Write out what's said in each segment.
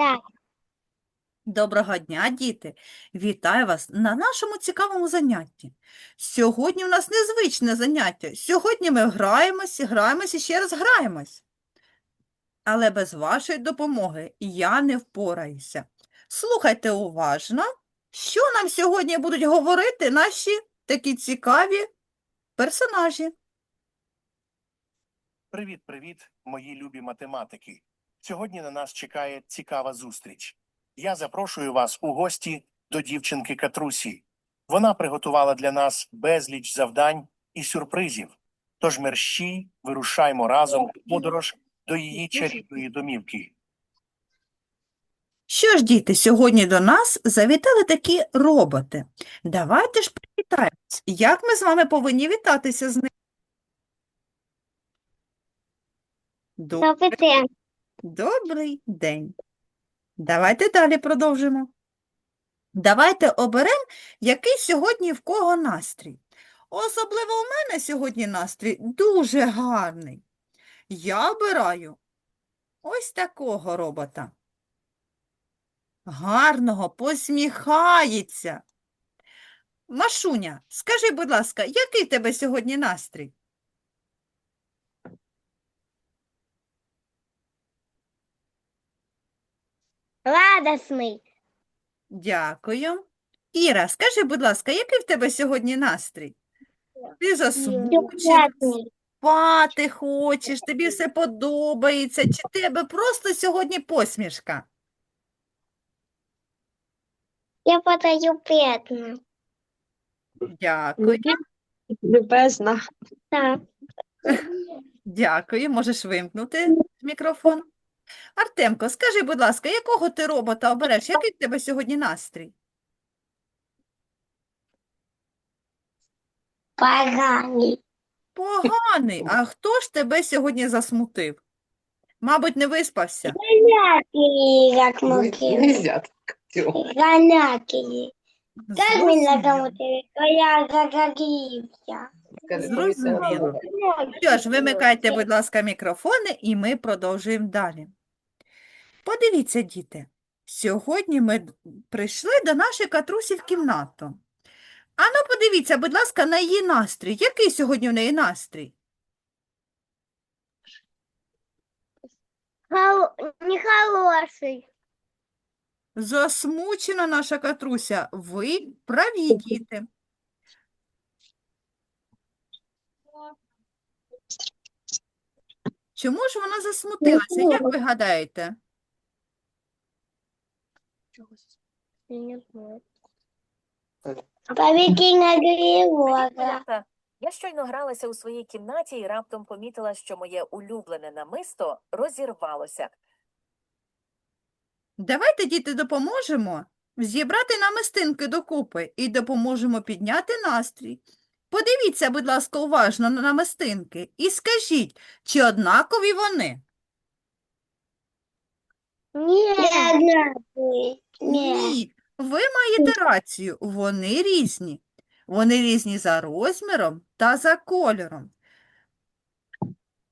Так. Доброго дня, діти! Вітаю вас на нашому цікавому занятті. Сьогодні у нас незвичне заняття. Сьогодні ми граємось, граємось і ще раз граємось. Але без вашої допомоги я не впораюся. Слухайте уважно, що нам сьогодні будуть говорити наші такі цікаві персонажі. Привіт, привіт, мої любі математики. Сьогодні на нас чекає цікава зустріч. Я запрошую вас у гості до дівчинки Катрусі. Вона приготувала для нас безліч завдань і сюрпризів. Тож мерщій вирушаймо разом у подорож до її чарівної домівки. Що ж, діти, сьогодні до нас завітали такі роботи. Давайте ж привітаємось. Як ми з вами повинні вітатися з ними? Добрий день. Добрий день. Давайте далі продовжимо. Давайте оберемо, який сьогодні в кого настрій. Особливо у мене сьогодні настрій дуже гарний. Я обираю ось такого робота. Гарного, посміхається. Машуня, скажи, будь ласка, який тебе сьогодні настрій? Радісний. Дякую. Іра, скажи, будь ласка, який в тебе сьогодні настрій? Ти засмучена, спати хочеш, тобі все подобається, чи тебе просто сьогодні посмішка? Я подаю приятно. Дякую, Любезна. Так. дякую. Можеш вимкнути мікрофон. Артемко, скажи, будь ласка, якого ти робота обереш? Який в тебе сьогодні настрій? Поганий. Поганий. А хто ж тебе сьогодні засмутив? Мабуть, не виспався. Ганякий, як муки. Нельзя так. Тьома. Ганякий. Как меня Я загорівся. Зрозуміло. Що ж, вимикайте, будь ласка, мікрофони, і ми продовжуємо далі. Подивіться, діти, сьогодні ми прийшли до нашої катрусі в кімнату. Ану, подивіться, будь ласка, на її настрій. Який сьогодні в неї настрій? Нехороший. Засмучена наша катруся. Ви праві, діти. Чому ж вона засмутилася? Як ви гадаєте? Поведінка Григора. Малята, я щойно гралася у своїй кімнаті і раптом помітила, що моє улюблене намисто розірвалося. Давайте, діти, допоможемо зібрати намистинки докупи і допоможемо підняти настрій. Подивіться, будь ласка, уважно на намистинки і скажіть, чи однакові вони? Ні. Ні. Ви маєте рацію, вони різні. Вони різні за розміром та за кольором.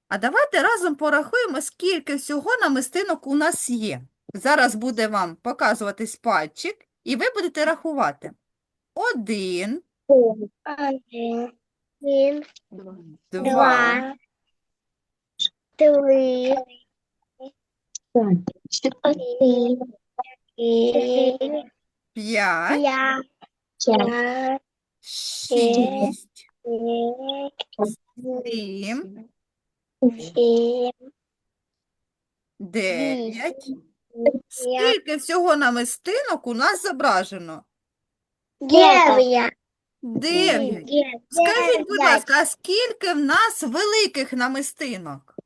А давайте разом порахуємо, скільки всього намистинок у нас є. Зараз буде вам показуватись пальчик, і ви будете рахувати. Один, Один. Один. два, Два. Три. Чотири. п'ять, шість, Сім. дев'ять. Скільки всього намистинок у нас зображено? Дев'ять. Дев'ять. Скажіть, будь ласка, а скільки в нас великих намистинок?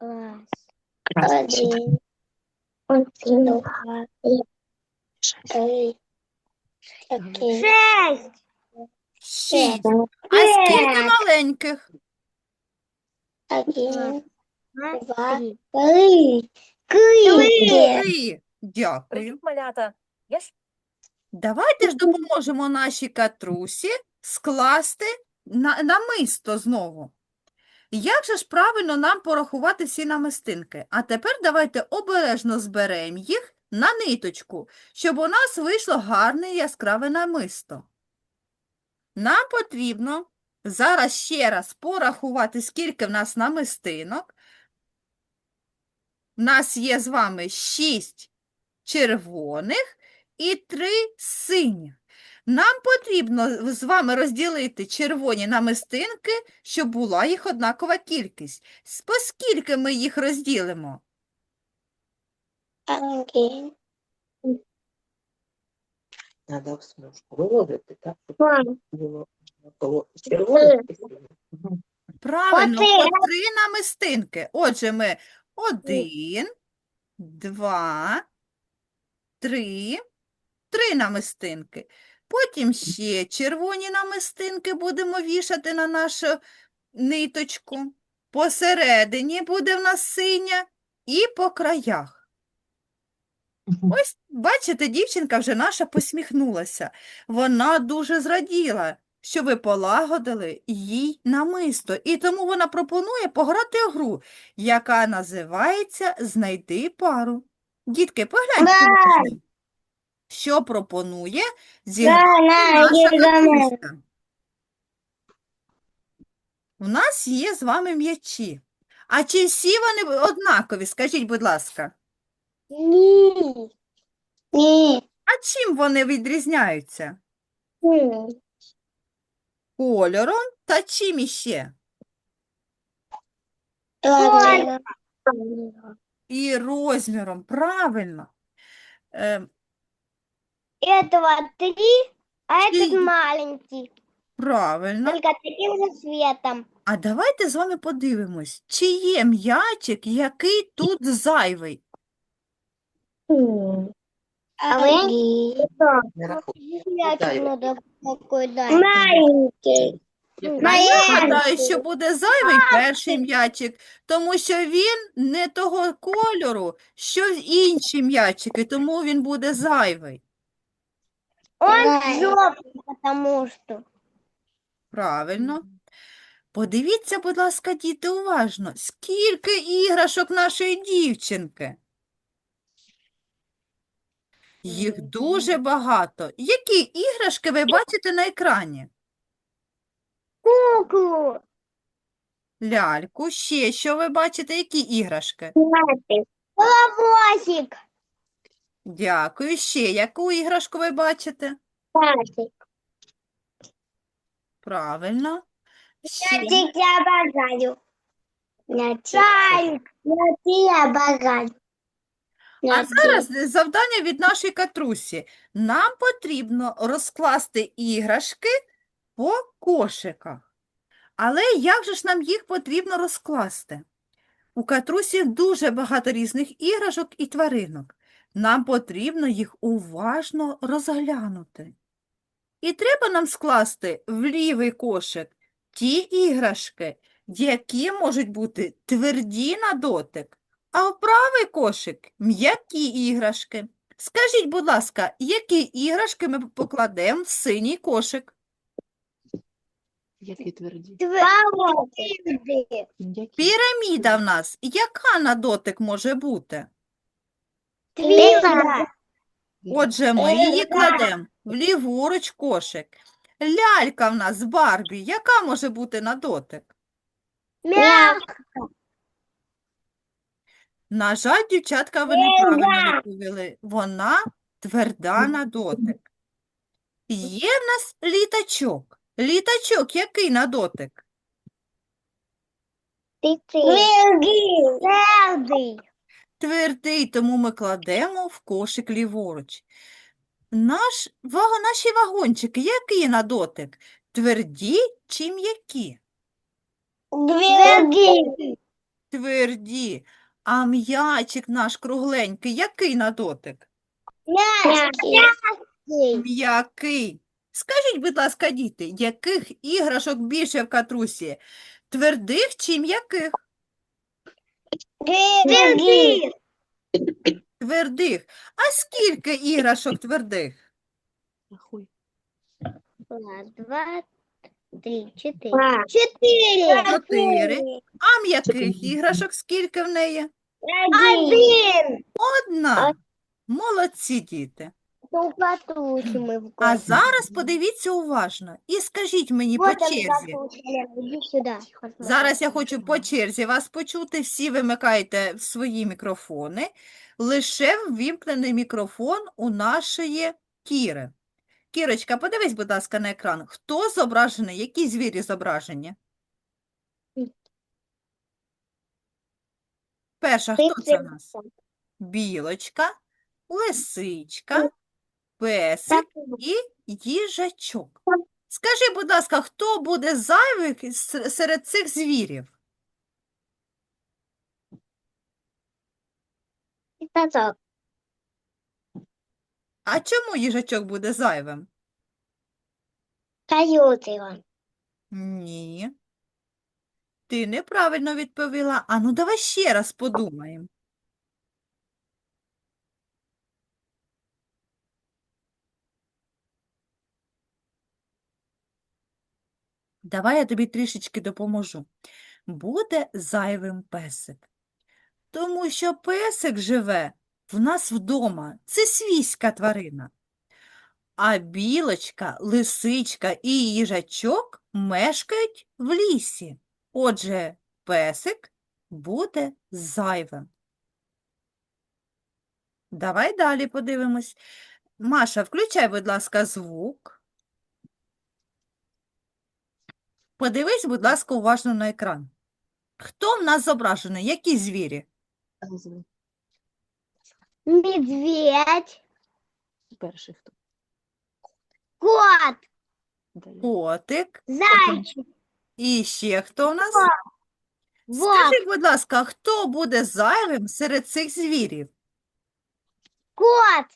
Один. Один. Два. Три. Чотири. Шесть. Шість. А скільки маленьких? Один. Два. Три. Три. Три. Дякую. Привіт, малята! Я ж Давайте ж допоможемо нашій катрусі скласти на, намисто знову. Як же ж правильно нам порахувати всі намистинки? А тепер давайте обережно зберемо їх на ниточку, щоб у нас вийшло гарне яскраве намисто. Нам потрібно зараз ще раз порахувати, скільки в нас намистинок. У нас є з вами 6 червоних і 3 синіх. Нам потрібно з вами розділити червоні намистинки, щоб була їх однакова кількість. С- По скільки ми їх розділимо? Один. Надо в смужку виложити, так, щоб було. Правильно, по три намистинки. Отже, ми один, два, три, три намистинки. Потім ще червоні намистинки будемо вішати на нашу ниточку. Посередині буде в нас синя і по краях. Ось, бачите, дівчинка вже наша посміхнулася. Вона дуже зраділа, що ви полагодили їй намисто. І тому вона пропонує пограти в гру, яка називається Знайди пару. Дітки, погляньте. Що пропонує зіграти Да, наша Гіргамеш. У нас є з вами м'ячі. А чи всі вони однакові? Скажіть, будь ласка. Ні. Ні. А чим вони відрізняються? Ні. Кольором та чим іще? Ладно. І розміром, правильно. Е, Этого три, а этот Три. маленький. правильно. Только таким же цветом. А давайте з вами подивимось, чи є м'ячик, який тут зайвий. А вы? Не рахуй. Мячик надо какой дать. Маленький. А я гадаю, що буде зайвий перший м'ячик, тому що він не того кольору, що інші м'ячики, тому він буде зайвий. Он желтый, потому что. Правильно. Подивіться, будь ласка, діти, уважно, скільки іграшок нашої дівчинки. Їх дуже багато. Які іграшки ви бачите на екрані? Куклу. Ляльку, ще що ви бачите, які іграшки? Коловозик. Дякую. Ще яку іграшку ви бачите? Мячик. Правильно. Ще. Мячик я. Мячик. Мячик я обожаю. А зараз завдання від нашої катрусі. Нам потрібно розкласти іграшки по кошиках. Але як же ж нам їх потрібно розкласти? У катрусі дуже багато різних іграшок і тваринок. Нам потрібно їх уважно розглянути. І треба нам скласти в лівий кошик ті іграшки, які можуть бути тверді на дотик, а в правий кошик м'які іграшки. Скажіть, будь ласка, які іграшки ми покладемо в синій кошик? Які тверді. Піраміда в нас яка на дотик може бути? Твердый. Отже, ми її кладемо в ліворуч кошик. Лялька в нас Барбі, яка може бути на дотик? Мягко. На жаль, дівчатка, ви неправильно відповіли. Вона тверда на дотик. Є в нас літачок. Літачок який на дотик? Твердый. Твердий, тому ми кладемо в кошик ліворуч. Наш, ва- наші вагончики які на дотик? Тверді чи м'які? Твердый. Тверді. А м'ячик наш кругленький, який на дотик? Мягкий. М'який. Скажіть, будь ласка, діти, яких іграшок більше в катрусі? Твердих чи м'яких? Твердый. Твердих. А скільки іграшок твердих? Рахуй. Раз, два, три, четыре. А. Четыре. Чотири. А м'яких іграшок скільки в неї? Один. Одна. Молодці діти. В А зараз подивіться уважно і скажіть мені по черзі. Зараз я хочу по черзі вас почути. Всі вимикайте свої мікрофони. Лише ввімкнений мікрофон у нашої Кіри. Кірочка, подивись, будь ласка, на екран. Хто зображений? Які звірі зображені? Перша, хто це в нас? Білочка, лисичка, песик і їжачок. Скажи, будь ласка, хто буде зайвий серед цих звірів? Тазок. А чому їжачок буде зайвим? Ні. Ти неправильно відповіла. А ну давай ще раз подумаємо. Давай я тобі трішечки допоможу. Буде зайвим песик. Тому що песик живе в нас вдома. Це свійська тварина. А білочка, лисичка і їжачок мешкають в лісі. Отже, песик буде зайвим. Давай далі подивимось. Маша, включай, будь ласка, звук. Подивись, будь ласка, уважно на екран. Хто в нас зображений? Які звірі? Медведь. Перший хто? Кот. Котик. Зайчик. І ще хто у нас? Волк. Скажи, будь ласка, хто буде зайвим серед цих звірів? Кот.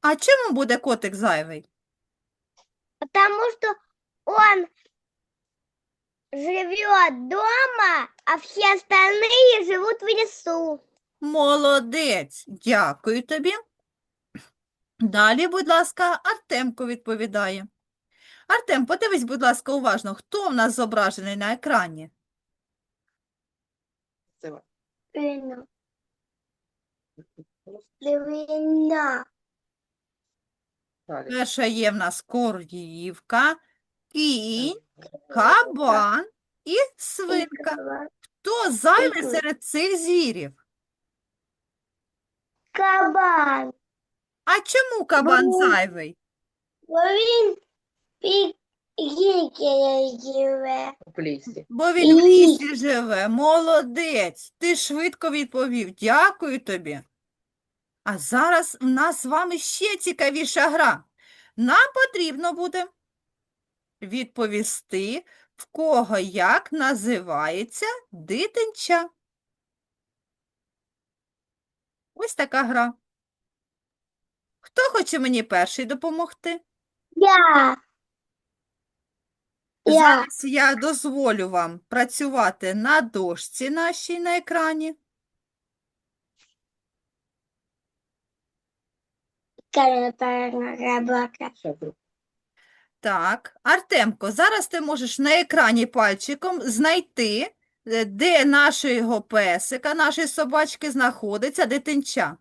А чому буде котик зайвий? Потому что он живет дома, а все остальные живут в лесу. Молодець, дякую тобі. Далі, будь ласка, Артемко відповідає. Артем, подивись, будь ласка, уважно, хто в нас зображений на екрані? Далі. Перша є в нас корівка, кінь, кабан і свинка. Хто зайвий серед цих звірів? Кабан. А чому кабан Ну, зайвий? Він пікніки живе. В лісі. Бо він в Ні. лісі живе. Молодець. Ти швидко відповів. Дякую тобі. А зараз в нас з вами ще цікавіша гра. Нам потрібно буде відповісти, в кого як називається дитинча. Ось така гра. Хто хоче мені перший допомогти? Я. Я. Зараз я дозволю вам працювати на дошці нашій на екрані. Друг. Так, Артемко, зараз ти можеш на екрані пальчиком знайти, е, де нашого песика, нашої собачки знаходиться дитинча.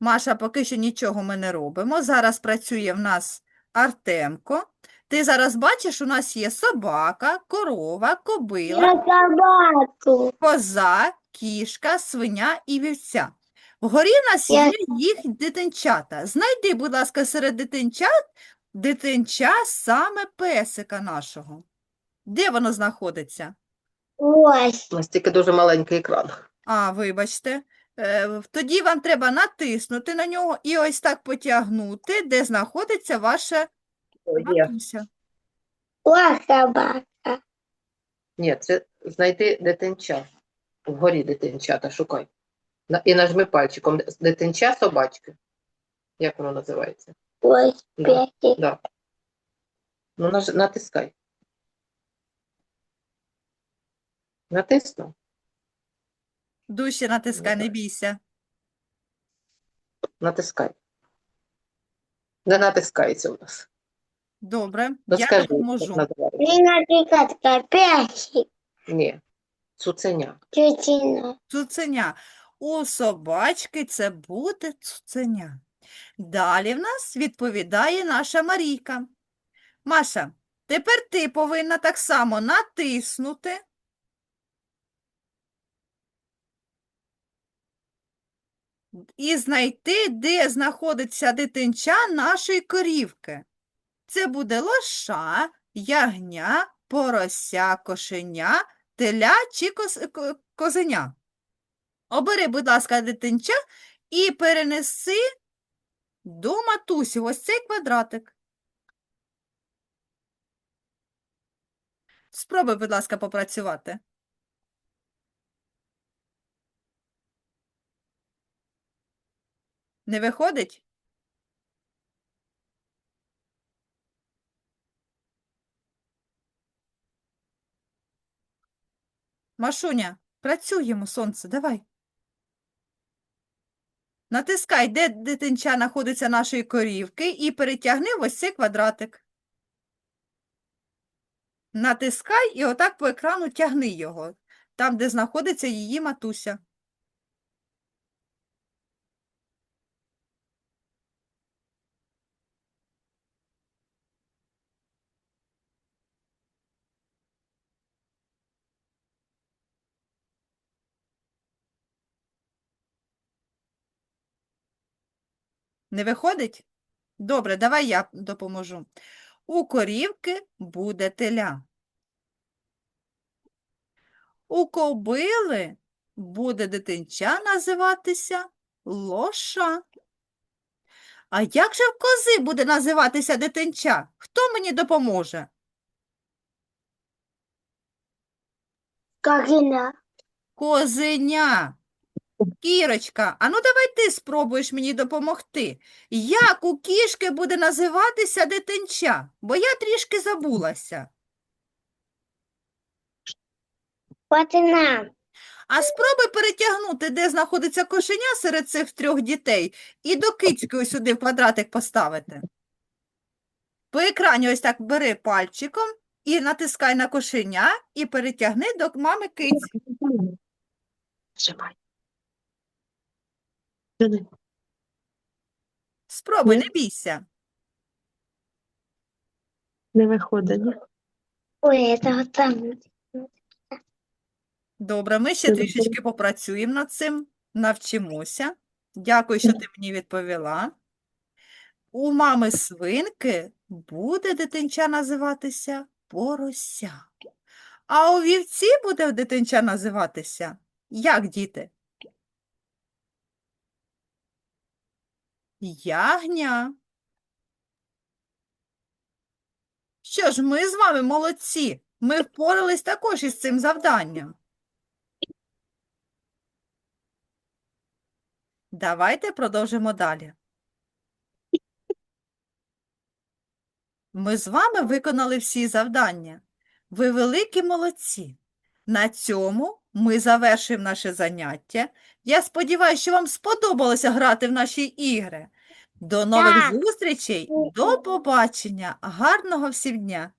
Маша, поки що нічого ми не робимо. Зараз працює в нас Артемко. Ти зараз бачиш, у нас є собака, корова, кобила. Я собаку. коза, кішка, свиня і вівця. Вгорі в нас є їх дитинчата. Знайди, будь ласка, серед дитинчат дитинча саме песика нашого. Де воно знаходиться? Ось. У нас тільки дуже маленький екран. А, вибачте. Е, Тоді вам треба натиснути на нього і ось так потягнути, де знаходиться ваша матуся. Ось собака. Ні, це знайти дитинча. Вгорі дитинчата, шукай. І нажми пальчиком. Дитинча собачки. Як воно називається? Ось Да, да. Ну, наж... натискай. Натиснув. Дужче натискай, не бійся. Натискай. Не натискається у нас. Добре, я Розкажи, як допоможу. Ліна Пікатка, п'ять, Ні, цуценя. тютіна. Цуценя. У собачки це буде цуценя. Далі в нас відповідає наша Марійка. Маша, тепер ти повинна так само натиснути. І знайти, де знаходиться дитинча нашої корівки. Це буде лоша, ягня, порося, кошеня, теля чи козеня. Обери, будь ласка, дитинча і перенеси до матусі ось цей квадратик. Спробуй, будь ласка, попрацювати. Не виходить? Машуня, працюємо, сонце, давай. Натискай, де дитинча знаходиться нашої корівки, і перетягни ось цей квадратик. Натискай і отак по екрану тягни його, там, де знаходиться її матуся. Не виходить? Добре, давай я допоможу. У корівки буде теля. У кобили буде дитинча називатися лоша. А як же в кози буде називатися дитинча? Хто мені допоможе? Козеня. Кірочка, а ну давай ти спробуєш мені допомогти. Як у кішки буде називатися дитинча? Бо я трішки забулася. Патина. А спробуй перетягнути, де знаходиться кошеня серед цих трьох дітей, і до кицьки ось сюди в квадратик поставити. По екрані ось так бери пальчиком і натискай на кошеня і перетягни до мами киці. Нажимай. Спробуй, не бійся. Не виходить, ні? Ой, це вот там. Добре, ми ще Добре. трішечки попрацюємо над цим, навчимося. Дякую, що ти мені відповіла. У мами свинки буде дитинча називатися порося. А у вівці буде дитинча називатися як діти? Ягня. Що ж, ми з вами молодці. Ми впорались також із цим завданням. Давайте продовжимо далі. Ми з вами виконали всі завдання. Ви великі молодці. На цьому ми завершуємо наше заняття. Я сподіваюся, що вам сподобалося грати в наші ігри. До нових Так. зустрічей, до побачення, гарного всім дня!